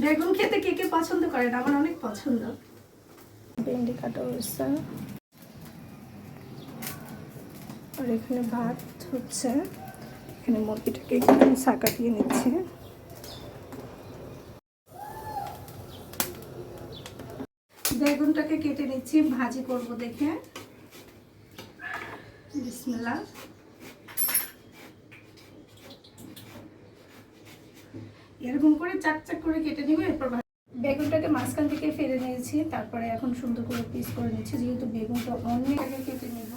বেগুন খেতে কে কে পছন্দ করেন? আমার অনেক পছন্দ। ভেন্ডি কাটা হয়েছে আর এখানে ভাত হচ্ছে। এখানে মুরগিটাকে একটু সাকা দিয়ে নিচ্ছে। বেগুনটাকে কেটে নিচ্ছি ভাজি করব দেখে। বিসমিল্লাহ। এরকম করে চাক চাক করে কেটে নিব, এরপর বেগুনটাকে মাঝখান থেকে ফেলে নিয়েছি, তারপরে এখন সুন্দর করে পিস করে নিচ্ছি, যেহেতু বেগুনটা অনেক আগে কেটে নেব।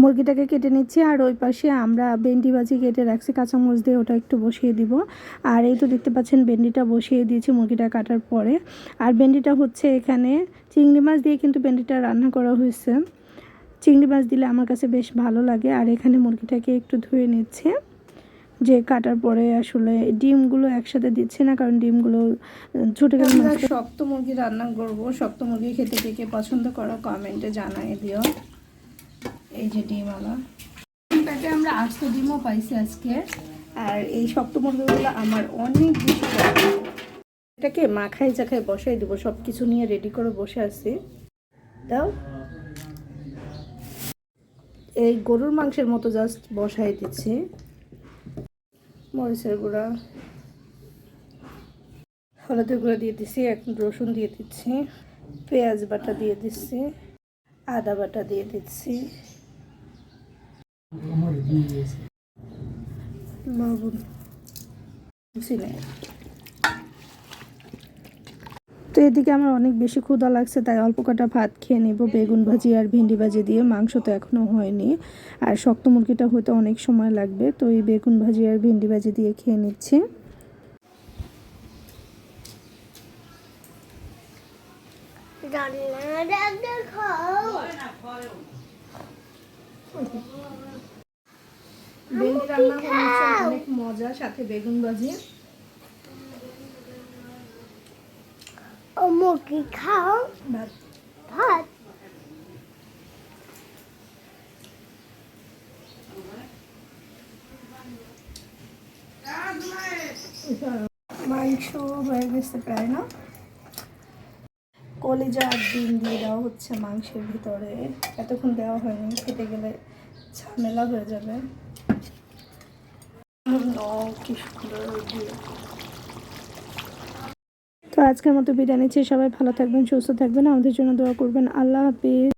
মুরগিটাকে কেটে নিচ্ছি আর ওই পাশে আমরা ভেন্ডি ভাজি কেটে রাখছি কাঁচামরিচ দিয়ে ওটা একটু বসিয়ে দিব। আর এই তো দেখতে পাচ্ছেন ভেন্ডিটা বসিয়ে দিয়েছি মুরগিটা কাটার পরে। আর ভেন্ডিটা হচ্ছে এখানে চিংড়ি মাছ দিয়ে কিন্তু ভেন্ডিটা রান্না করা হয়েছে। চিংড়ি মাছ দিলে আমার কাছে বেশ ভালো লাগে আর এখানে মুরগিটাকে একটু ধুয়ে নিচ্ছে। যে কাটার পরে আসলে ডিমগুলো একসাথে দিচ্ছে না কারণ ডিমগুলো ছুটে শক্ত মুরগি রান্না করব শক্ত মুরগি খেতে কে পছন্দ করো কমেন্টে জানাই দিও। এই যে ডিমওয়ালা। ডিমটাকে আমরা আটশো ডিমও পাইছি আজকে। আর এই শক্ত মুরগিগুলো আমার অনেক বেশি। এটাকে মাখায় চাখাই বসাই দেবো সব কিছু নিয়ে রেডি করে বসে আছি। দাও। এই গরুর মাংসের মতো জাস্ট বসাই দিচ্ছি। মরিচের গুঁড়া। হলুদের গুঁড়া দিয়ে দিচ্ছি এখন রসুন দিয়ে দিচ্ছি। পেঁয়াজ বাটা দিয়ে দিচ্ছি। আদা বাটা দিয়ে দিচ্ছি। তো এদিকে আমার অনেক বেশি ক্ষুধা লাগছে, তাই অল্প কটা ভাত খেয়ে নেব। বেগুন ভাজি আর ভেন্ডি ভাজি দিয়ে মাংস তো এখনও হয়নি। আর শক্ত মুরগিটা হতে অনেক সময় লাগবে, তো এই বেগুন ভাজি আর ভেন্ডি ভাজি দিয়ে খেয়ে নিচ্ছি। রান্না অনেক মজা সাথে বেগুন ভাজি। মুরগি খাও? ভাত। ভাত? মাংস হয়ে গেছে প্রায় না? কলিজা আর ডিম দিয়ে দেওয়া হচ্ছে মাংসের ভিতরে। এতক্ষণ দেওয়া হয়নি খেতে গেলে ঝামেলা হয়ে যাবে। তো আজকের মতো বিদায় নিচ্ছি। সবাই ভালো থাকবেন, সুস্থ থাকবেন। আমাদের জন্য দোয়া করবেন। আল্লাহ হাফিজ।